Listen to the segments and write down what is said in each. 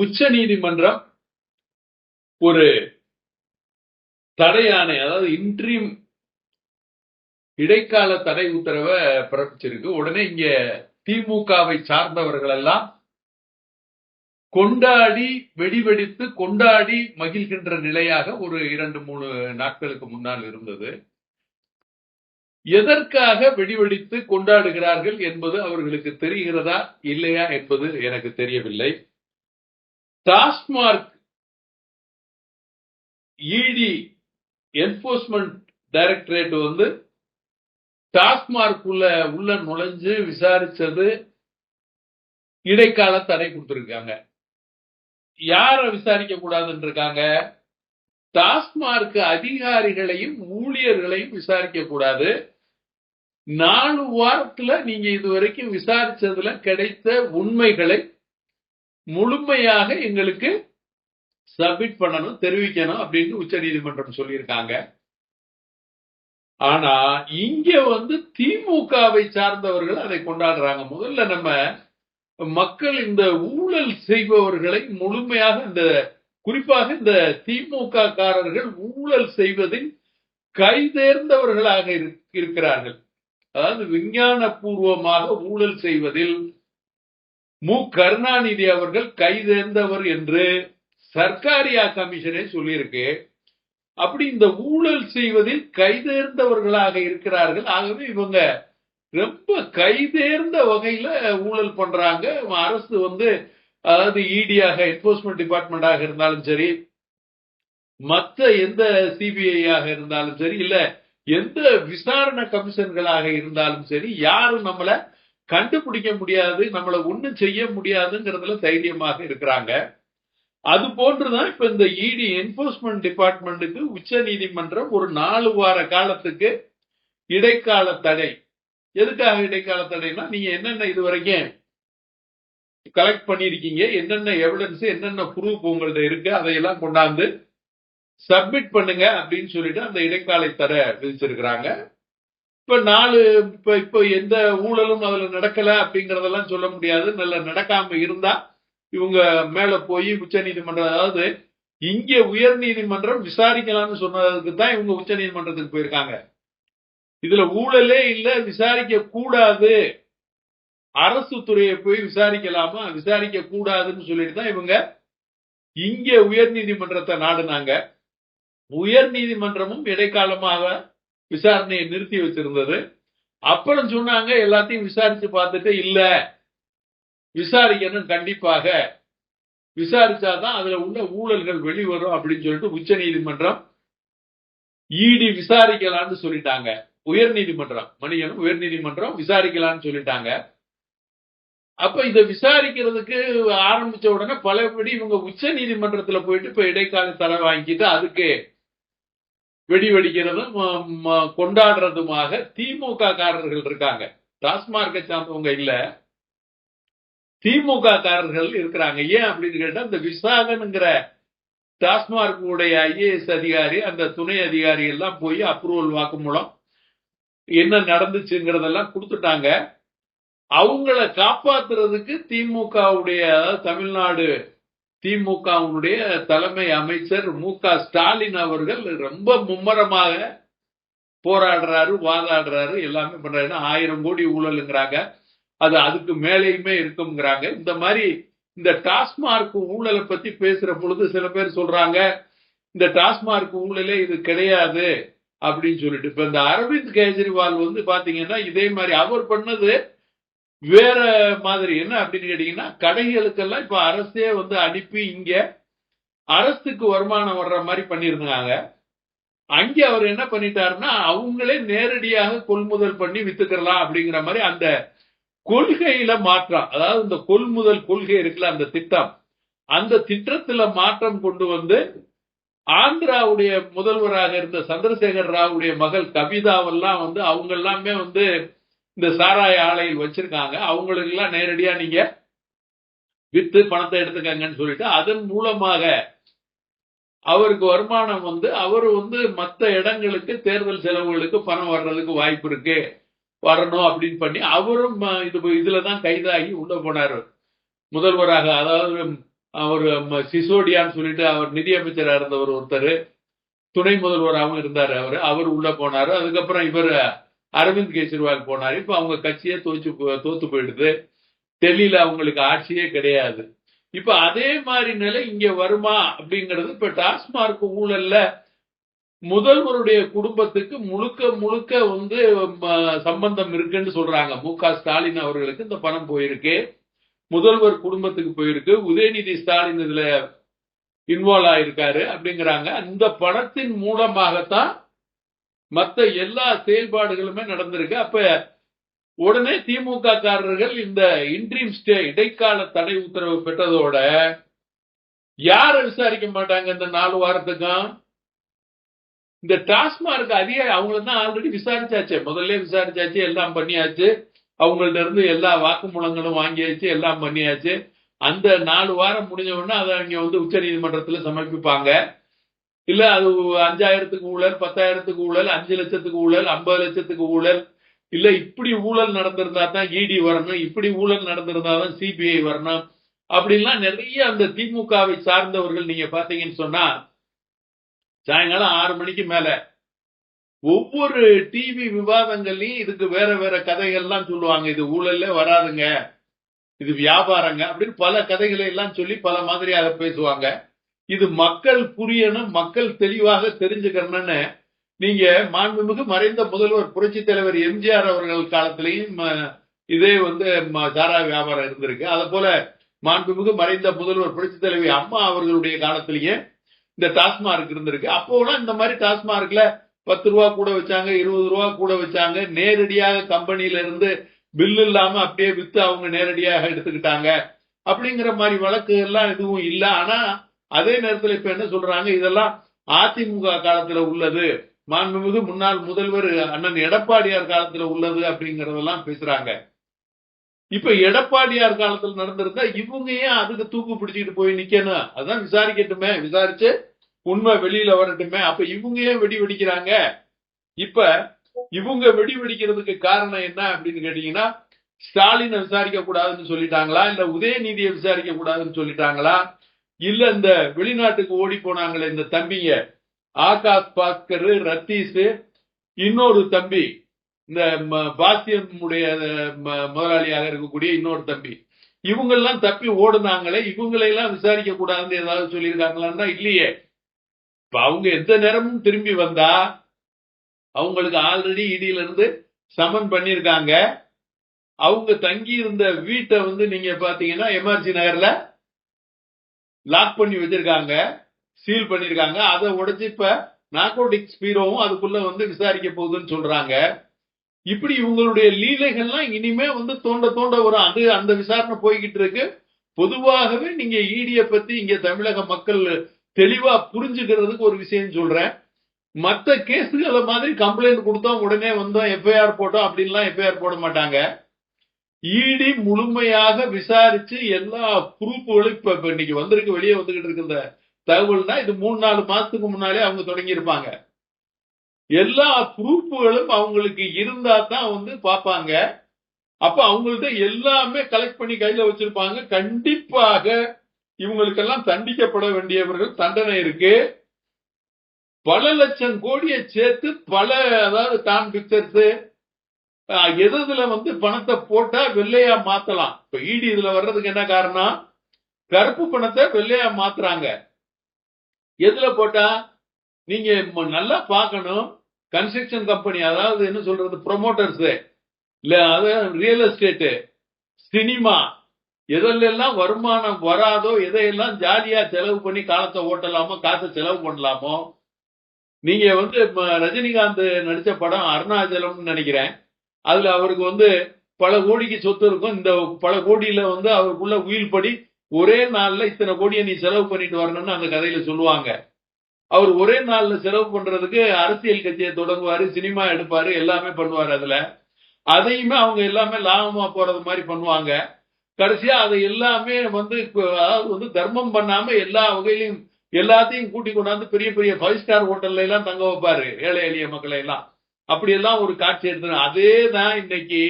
உச்ச நீதிமன்றம் ஒரு தடையானை அதாவது இன்ட்ரீம் இடைக்கால தடை உத்தரவை பிறப்பிச்சிருக்கு. உடனே இங்க திமுகவை சார்ந்தவர்கள் எல்லாம் கொண்டாடி வெடிவெடித்து கொண்டாடி மகிழ்கின்ற நிலையாக ஒரு இரண்டு மூணு நாட்களுக்கு முன்னால் இருந்தது. எதற்காக வெடிவெடித்து கொண்டாடுகிறார்கள் என்பது அவர்களுக்கு தெரிகிறதா இல்லையா என்பது எனக்கு தெரியவில்லை. டாஸ்மார்க் இடி என்போர்ஸ்மெண்ட் டைரக்டரேட் வந்து டாஸ்மார்க் உள்ள உள்ள நுழைஞ்சு விசாரிச்சது இடைக்கால தடை கொடுத்துருக்காங்க. யார விசாரிக்க கூடாதுன்னு இருக்காங்க டாஸ்மார்க் அதிகாரிகளையும் ஊழியர்களையும் விசாரிக்க கூடாது. நாலு வாரத்துல நீங்க இதுவரைக்கும் விசாரிச்சதுல கிடைத்த உண்மைகளை முழுமையாக எங்களுக்கு சப்மிட் பண்ணணும் தெரிவிக்கணும் அப்படின்னு உச்ச நீதிமன்றம் சொல்லியிருக்காங்க. ஆனா இங்க வந்து திமுகவை சார்ந்தவர்கள் அதை கொண்டாடுறாங்க. முதல்ல நம்ம மக்கள் இந்த ஊழல் செய்பவர்களை முழுமையாக இந்த குறிப்பாக இந்த திமுக காரர்கள் ஊழல் செய்வதில் கைதேர்ந்தவர்களாக இருக்கிறார்கள். அதாவது விஞ்ஞான பூர்வமாக ஊழல் செய்வதில் மு. கருணாநிதி அவர்கள் கைதேர்ந்தவர் என்று சர்க்காரியா கமிஷனே சொல்லியிருக்கு. அப்படி இந்த ஊழல் செய்வதில் கைதேர்ந்தவர்களாக இருக்கிறார்கள். ஆகவே இவங்க ரொம்ப கைதேர்ந்த வகையில ஊழல் பண்றாங்க. அரசு வந்து அதாவது இடியாக என்போர்ஸ்மெண்ட் டிபார்ட்மெண்டாக இருந்தாலும் சரி மற்ற எந்த சிபிஐயாக இருந்தாலும் சரி இல்ல எந்த விசாரணை கமிஷன்களாக இருந்தாலும் சரி யாரும் நம்மளை கண்டுபிடிக்க முடியாது நம்மள ஒன்றும் செய்ய முடியாதுங்கிறதுல தைரியமாக இருக்கிறாங்க. அது போன்றுதான் இப்ப இந்த இடி என்போர்ஸ்மெண்ட் டிபார்ட்மெண்ட்டுக்கு உச்ச நீதிமன்றம் ஒரு நாலு வார காலத்துக்கு இடைக்கால தடை. எதுக்காக இடைக்கால தடைனா நீங்க என்னென்ன இது வரைக்கும் கலெக்ட் பண்ணிருக்கீங்க என்னென்ன எவிடன்ஸ் என்னென்ன ப்ரூஃப் உங்கள்ட்ட இருக்கு அதையெல்லாம் கொண்டாந்து சப்மிட் பண்ணுங்க அப்படின்னு சொல்லிட்டு அந்த இடைக்கால தடை விதிச்சிருக்கிறாங்க. இப்ப நாலு இப்ப இப்ப எந்த ஊழலும் அதுல நடக்கல அப்படிங்கறதெல்லாம் சொல்ல முடியாது. நல்ல நடக்காம இருந்தா இவங்க மேல போய் உச்ச நீதிமன்றம் அதாவது இங்க உயர் நீதிமன்றம் விசாரிக்கலாம்னு சொன்னதுக்கு தான் இவங்க உச்ச நீதிமன்றத்துக்கு போயிருக்காங்க. இதுல ஊழலே இல்ல விசாரிக்க கூடாது. அரசு துறையை போய் விசாரிக்கலாமா? விசாரிக்க கூடாதுன்னு சொல்லிட்டு தான் இவங்க இங்க உயர் நீதிமன்றத்தை நாடுனாங்க. உயர் நீதிமன்றமும் இடைக்காலமாக விசாரணையை நிறுத்தி வச்சிருந்தது. அப்புறம் சொன்னாங்க எல்லாத்தையும் விசாரிச்சு பார்த்துட்டு இல்ல விசாரிக்கணும் கண்டிப்பாக. விசாரிச்சாதான் அதுல உள்ள ஊழல்கள் வெளிவரும் அப்படின்னு சொல்லிட்டு உச்ச நீதிமன்றம் இடி விசாரிக்கலாம்னு சொல்லிட்டாங்க. உயர் நீதிமன்றம் மணியனும் உயர் நீதிமன்றம் விசாரிக்கலாம்னு சொல்லிட்டாங்க. அப்ப இதை விசாரிக்கிறதுக்கு ஆரம்பிச்ச உடனே பலபடி இவங்க உச்ச நீதிமன்றத்துல போயிட்டு இப்ப இடைக்கால தலை வாங்கிட்டு அதுக்கு வெடி வெடிக்கிறதும் கொண்டாடுறதுமாக திமுக காரர்கள் இருக்காங்க. டாஸ்மார்க்கை சார்ந்தவங்க இல்ல. திமுக காரர்கள் இருக்கிறாங்க. ஏன் அப்படின்னு கேட்டா இந்த விசாகனுங்கிற டாஸ்மார்க் உடைய ஐஏஎஸ் அதிகாரி அந்த துணை அதிகாரி எல்லாம் போய் அப்ரூவல் வாக்கு மூலம் என்ன நடந்துச்சுங்கிறதெல்லாம் கொடுத்துட்டாங்க. அவங்கள காப்பாத்துறதுக்கு திமுகவுடைய தமிழ்நாடு திமுகவுடைய தலைமை அமைச்சர் மு க ஸ்டாலின் அவர்கள் ரொம்ப மும்மரமாக போராடுறாரு வாதாடுறாரு எல்லாமே பண்றாரு. ஆயிரம் கோடி ஊழலுங்கிறாங்க. அது அதுக்கு மேலேயுமே இருக்குங்கிறாங்க இந்த மாதிரி இந்த டாஸ்மார்க் ஊழலை பத்தி பேசுற பொழுது சில பேர் சொல்றாங்க இந்த டாஸ்மார்க் ஊழலே இது கிடையாது அப்படின்னு சொல்லிட்டு. இப்ப இந்த அரவிந்த் கெஜ்ரிவால் வந்து பாத்தீங்கன்னா இதே மாதிரி அவர் பண்ணது வேற மாதிரி என்ன அப்படின்னு கேட்டீங்கன்னா கடைகளுக்கெல்லாம் இப்ப அரசே வந்து அனுப்பி இங்க அரசுக்கு வருமானம் வர்ற மாதிரி பண்ணியிருந்தாங்க. அங்க அவர் என்ன பண்ணிட்டாருன்னா அவங்களே நேரடியாக கொள்முதல் பண்ணி வித்துக்கலாம் அப்படிங்கிற மாதிரி அந்த கொள்கையில மாற்றம் அதாவது இந்த கொள்முதல் கொள்கை இருக்குல்ல அந்த திட்டம். அந்த திட்டத்துல மாற்றம் கொண்டு வந்து ஆந்திராவுடைய முதல்வராக இருந்த சந்திரசேகர் ராவுடைய மகள் கவிதாவெல்லாம் வந்து அவங்க எல்லாமே வந்து இந்த சாராய ஆலையில் வச்சிருக்காங்க. அவங்களுக்கு எல்லாம் நேரடியா நீங்க வித்து பணத்தை எடுத்துக்கங்கன்னு சொல்லிட்டு அதன் மூலமாக அவருக்கு வருமானம் வந்து அவர் வந்து மற்ற இடங்களுக்கு தேர்தல் செலவுகளுக்கு பணம் வர்றதுக்கு வாய்ப்பு இருக்கு. வரணும் அப்படின்னு பண்ணி அவரும் இது இதுலதான் கைதாகி உள்ள போனார். முதல்வராக அதாவது அவர் சிசோடியான்னு சொல்லிட்டு அவர் நிதியமைச்சராக இருந்தவர் ஒருத்தர். துணை முதல்வராகவும் இருந்தார் அவர். அவர் உள்ள போனார். அதுக்கப்புறம் இவர் அரவிந்த் கெஜ்ரிவால் போனார். இப்ப அவங்க கட்சியே தோச்சு போ- தோத்து போயிடுது. டெல்லியில அவங்களுக்கு ஆட்சியே கிடையாது. இப்ப அதே மாதிரி நிலை இங்க வருமா அப்படிங்கிறது இப்ப டாஸ்மார்க் ஊழல்ல முதல்வருடைய குடும்பத்துக்கு முழுக்க முழுக்க வந்து ம, சம்பந்தம் இருக்குன்னு சொல்றாங்க. மு க ஸ்டாலின் அவர்களுக்கு இந்த பணம் போயிருக்கு. முதல்வர் குடும்பத்துக்கு போயிருக்கு. உதயநிதி ஸ்டாலின் இதுல இன்வால்வ் ஆயிருக்காரு அப்படிங்கிறாங்க. அந்த பணத்தின் மூலமாகத்தான் மத்த எல்லா செயல்பாடுகளுமே நடந்திருக்கு. அப்ப உடனே திமுக காரர்கள் இந்த இன்ட்ரீம் ஸ்டே இடைக்கால தடை உத்தரவு பெற்றதோட யார விசாரிக்க மாட்டாங்க இந்த நாலு வாரத்துக்கும்? இந்த டாஸ்மார்க் அதிக அவங்கள தான் ஆல்ரெடி விசாரிச்சாச்சு. முதல்ல விசாரிச்சாச்சு எல்லாம் பண்ணியாச்சு. அவங்கள்ட்ட இருந்து எல்லா வாக்குமூலங்களும் வாங்கியாச்சு எல்லாம் பண்ணியாச்சு. அந்த நாலு வாரம் முடிஞ்ச உடனே அதை அவங்க வந்து உச்ச நீதிமன்றத்துல சமர்ப்பிப்பாங்க. இல்ல அது அஞ்சாயிரத்துக்கு ஊழல் பத்தாயிரத்துக்கு ஊழல் அஞ்சு லட்சத்துக்கு ஊழல் ஐம்பது லட்சத்துக்கு ஊழல். இல்ல இப்படி ஊழல் நடந்திருந்தா தான் இடி வரணும் இப்படி ஊழல் நடந்திருந்தா தான் சிபிஐ வரணும். அப்படின்லாம் நிறைய அந்த திமுகவை சார்ந்தவர்கள் நீங்க பாத்தீங்கன்னு சொன்னா சாயங்காலம் ஆறு மணிக்கு மேல ஒவ்வொரு டிவி விவாதங்கள்லயும் இதுக்கு வேற வேற கதைகள்லாம் சொல்லுவாங்க. இது ஊழல்ல வராதுங்க இது வியாபாரங்க அப்படின்னு பல கதைகளை எல்லாம் சொல்லி பல மாதிரியாக பேசுவாங்க. இது மக்கள் புரியணும் மக்கள் தெளிவாக தெரிஞ்சுக்கணும்னு நீங்க மாண்புமிகு மறைந்த முதல்வர் புரட்சி தலைவர் எம்ஜிஆர் அவர்கள் காலத்திலையும் இதே வந்து ம- சாரா வியாபாரம் இருந்திருக்கு. அத போல மாண்புமிகு மறைந்த முதல்வர் புரட்சி தலைவி அம்மா அவர்களுடைய காலத்திலேயே இந்த டாஸ்மார்க் இருந்திருக்கு. அப்போலாம் இந்த மாதிரி டாஸ்மார்க்ல பத்து ரூபா கூட வச்சாங்க இருபது ரூபா கூட வச்சாங்க. நேரடியாக கம்பெனில இருந்து பில் இல்லாம அப்படியே வித்து அவங்க நேரடியாக எடுத்துக்கிட்டாங்க. அப்படிங்கிற மாதிரி வழக்கு எல்லாம் எதுவும் இல்லை. ஆனா அதே நேரத்துல இப்ப என்ன சொல்றாங்க? இதெல்லாம் அதிமுக காலத்துல உள்ளது. மாண்புமிகு முன்னாள் முதல்வர் அண்ணன் எடப்பாடியார் காலத்துல உள்ளது அப்படிங்கறதெல்லாம் பேசுறாங்க. இப்ப எடப்பாடியார் காலத்துல நடந்திருந்தா இவங்க ஏன் அதுக்கு தூக்கு பிடிச்சிட்டு போய் நிக்கணும்? அதான் விசாரிக்கட்டுமே. விசாரிச்சு உண்மை வெளியில வரட்டுமே. அப்ப இவங்க ஏன் வெடி வெடிக்கிறாங்க? இப்ப இவங்க வெடி வெடிக்கிறதுக்கு காரணம் என்ன அப்படின்னு கேட்டீங்கன்னா ஸ்டாலினை விசாரிக்க கூடாதுன்னு சொல்லிட்டாங்களா? இல்ல உதயநிதியை விசாரிக்க கூடாதுன்னு சொல்லிட்டாங்களா? இல்ல இந்த வெளிநாட்டுக்கு ஓடி போனாங்களே இந்த தம்பிங்க ஆகாஷ் பாஸ்கர் ரத்தீஷ் இன்னொரு தம்பி. இந்த ம- பாஸ்தியனுடைய ம- முதலாளியாக இருக்கக்கூடிய இன்னொரு தம்பி. இவங்கெல்லாம் தப்பி ஓடுனாங்களே இவங்களையெல்லாம் விசாரிக்க கூடாதுன்னு ஏதாவது சொல்லியிருக்காங்களான்னா இல்லையே. இப்ப அவங்க எந்த நேரமும் திரும்பி வந்தா அவங்களுக்கு ஆல்ரெடி இடியில இருந்து சமன் பண்ணியிருக்காங்க. அவங்க தங்கி இருந்த வீட்டை வந்து நீங்க பாத்தீங்கன்னா எம்ஆர்சி நகர்ல லாக் பண்ணி வச்சிருக்காங்க சீல் பண்ணிருக்காங்க. அதை உடைச்சு இப்ப நார்கோட்டிக்ஸ் பீரோவும் அதுக்குள்ள வந்து விசாரிக்க போகுதுன்னு சொல்றாங்க. இப்படி இவங்களுடைய லீலைகள்லாம் இனிமே வந்து தோண்ட தோண்ட வரும் அது அந்த விசாரணை போய்கிட்டு இருக்கு. பொதுவாகவே நீங்க ஈடிய பத்தி இங்க தமிழக மக்கள் தெளிவா புரிஞ்சுக்கிறதுக்கு ஒரு விஷயம் சொல்றேன். மற்ற கேஸுகளை மாதிரி கம்ப்ளைண்ட் கொடுத்தோம் உடனே வந்தோம் எஃப்ஐஆர் போட்டோம் அப்படின்லாம் எஃப்ஐஆர் போட மாட்டாங்க. இடி முழுமையாக விசாரிச்சு எல்லா ப்ரூஃப்களும் இப்ப இப்ப இன்னைக்கு வந்திருக்கு வெளியே வந்துகிட்டு இருக்கிற தகவல்னா இது மூணு நாலு மாசத்துக்கு முன்னாலே அவங்க தொடங்கி இருப்பாங்க எல்லா ப்ரூஃப்களும் அவங்களுக்கு இருந்தா தான் வந்து பார்ப்பாங்க. அப்ப அவங்கள்ட்ட எல்லாமே கலெக்ட் பண்ணி கையில வச்சிருப்பாங்க. கண்டிப்பாக இவங்களுக்கெல்லாம் தண்டிக்கப்பட வேண்டியவர்கள் தண்டனை இருக்கு. பல லட்சம் கோடியை சேர்த்து பல அதாவது டான் பிக்சர்ஸ் எதுல வந்து பணத்தை போட்டா வெள்ளையா மாத்தலாம்? இப்ப ஈடி இதுல வர்றதுக்கு என்ன காரணம்? கருப்பு பணத்தை வெள்ளையா மாத்துறாங்க. எதுல போட்டா? நீங்க நல்லா பார்க்கணும். கன்ஸ்ட்ரக்ஷன் கம்பெனி அதாவது என்ன சொல்றது ப்ரொமோட்டர்ஸ் இல்ல அதாவது ரியல் எஸ்டேட்டு சினிமா எதெல்லாம் வருமானம் வராதோ எதையெல்லாம் ஜாலியா செலவு பண்ணி காலத்தை ஓட்டலாமோ காசை செலவு பண்ணலாமோ நீங்க வந்து ரஜினிகாந்த் நடிச்ச படம் அருணாச்சலம்னு நினைக்கிறேன். அதுல அவருக்கு வந்து பல கோடிக்கு சொத்து இருக்கும். இந்த பல கோடியில வந்து அவருக்குள்ள உயில் படி ஒரே நாள்ல இத்தனை கோடியை நீ செலவு பண்ணிட்டு வரணும்னு அந்த கதையில சொல்லுவாங்க. அவர் ஒரே நாள்ல செலவு பண்றதுக்கு அரசியல் கட்சியை தொடங்குவாரு சினிமா எடுப்பாரு எல்லாமே பண்ணுவாரு அதுல. அதையுமே அவங்க எல்லாமே லாபமா போறது மாதிரி பண்ணுவாங்க. கடைசியா அதை எல்லாமே வந்து அதாவது வந்து தர்மம் பண்ணாம எல்லா வகையிலையும் எல்லாத்தையும் கூட்டி கொண்டாந்து பெரிய பெரிய ஃபைவ் ஸ்டார் ஹோட்டல்ல எல்லாம் தங்க வைப்பாரு ஏழை எளிய மக்களை எல்லாம். அப்படியெல்லாம் ஒரு காட்சி எடுத்து அதே தான் இன்னைக்கு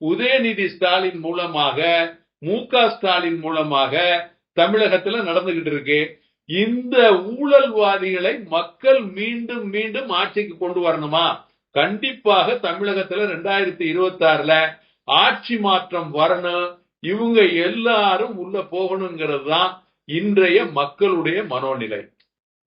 உதயநிதி ஸ்டாலின் மூலமாக மு க ஸ்டாலின் மூலமாக தமிழகத்துல நடந்துகிட்டு இருக்கு. இந்த ஊழல்வாதிகளை மக்கள் மீண்டும் மீண்டும் ஆட்சிக்கு கொண்டு வரணுமா? கண்டிப்பாக தமிழகத்துல ரெண்டாயிரத்தி இருபத்தி ஆறுல ஆட்சி மாற்றம் வரணும். இவங்க எல்லாரும் உள்ள போகணுங்கிறது தான் இன்றைய மக்களுடைய மனோநிலை.